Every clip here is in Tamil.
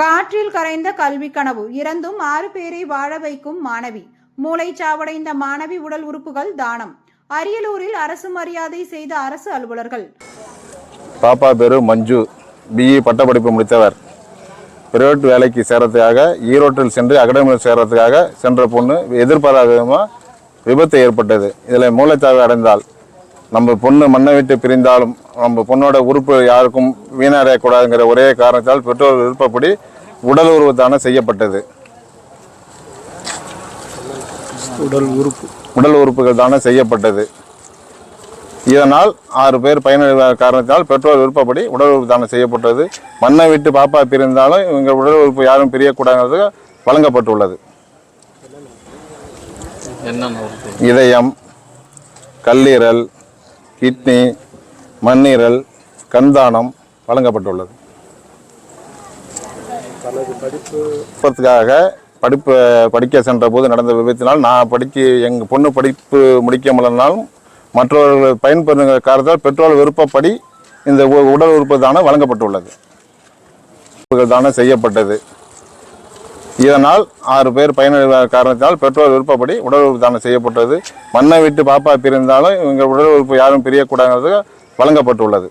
காற்றில் கரைந்த கல்வி கனவு. இறந்தும் ஆறு பேரை வாழ வைக்கும் மாணவி. மூளை சாவடைந்த மாணவி உடல் உறுப்புகள் தானம். அரியலூரில் அரசு மரியாதை செய்த அரசு அலுவலர்கள். பாப்பா பேரு மஞ்சு பிஇ பட்டப்படிப்பு முடித்தவர். பிரைவேட் வேலைக்கு சேரத்துக்காக ஈரோட்டில் சென்று அகாடமியில் சேர்றதுக்காக சென்ற பொண்ணு எதிர்பாராத விதமாக விபத்து ஏற்பட்டது. இதில் மூளைச்சாவு அடைந்தால் நம்ம பொண்ணு மண்ணை விட்டு பிரிந்தாலும் நம்ம பொண்ணோட உறுப்பு யாருக்கும் வீணடையக்கூடாதுங்கிற ஒரே காரணத்தால் பெற்றோர் விருப்பப்படி உடல் உருவ தானம் செய்யப்பட்டது. உடல் உறுப்பு. உடல் உறுப்புகள் தானம் செய்யப்பட்டது. இதனால் ஆறு பேர் பயனடைந்த காரணத்தால் பெற்றோர் விருப்பப்படி உடல் உறுப்பு தானம் செய்யப்பட்டது. மண்ணை விட்டு பாப்பா பிரிந்தாலும் இவங்க உடல் உறுப்பு யாரும் பிரியக்கூடாது வழங்கப்பட்டுள்ளது. உறுப்பு? இதயம் கல்லீரல் கிட்னி மண்ணீரல் கண்தானம் வழங்கப்பட்டுள்ளது. படிப்புக்காக படிப்பு படிக்க சென்ற போது நடந்த விபத்தினால் நான் படிக்க எங்கள் பொண்ணு படிப்பு முடிக்க முடியலனாலும் மற்றவர்கள் பயன்பெறுகிற காரணத்தால் பெற்றோர் விருப்பப்படி இந்த உ- உடல் உறுப்பு தானம் வழங்கப்பட்டுள்ளது. உறுப்புகள் தானம் செய்யப்பட்டது. இதனால் ஆறு பேர் பயனடைந்த காரணத்தால் பெற்றோர் விருப்பப்படி உடல் உறுப்பு தானம் செய்யப்பட்டது. மண்ணை விட்டு பாப்பா பிரிந்தாலும் இவங்க உடல் உறுப்பு யாரும் பிரியக்கூடாது வழங்கப்பட்டுள்ளது.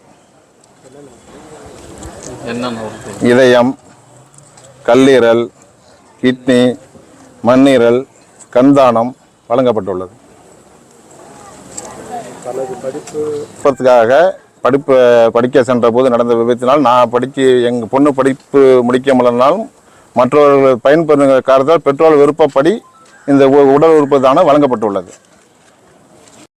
இதயம் கல்லீரல் கிட்னி மண்ணீரல் கண்தானம் வழங்கப்பட்டுள்ளது. படிப்புக்காக படிப்பு படிக்க சென்ற போது நடந்த விபத்தினால் நான் படிக்க எங்கள் பொண்ணு படிப்பு முடிக்க முடியலனாலும் மற்றவர்கள் பயன்பெறுகிற காரணத்தால் பெற்றோர் விருப்பப்படி இந்த உடல் உறுப்பு தானம் வழங்கப்பட்டுள்ளது.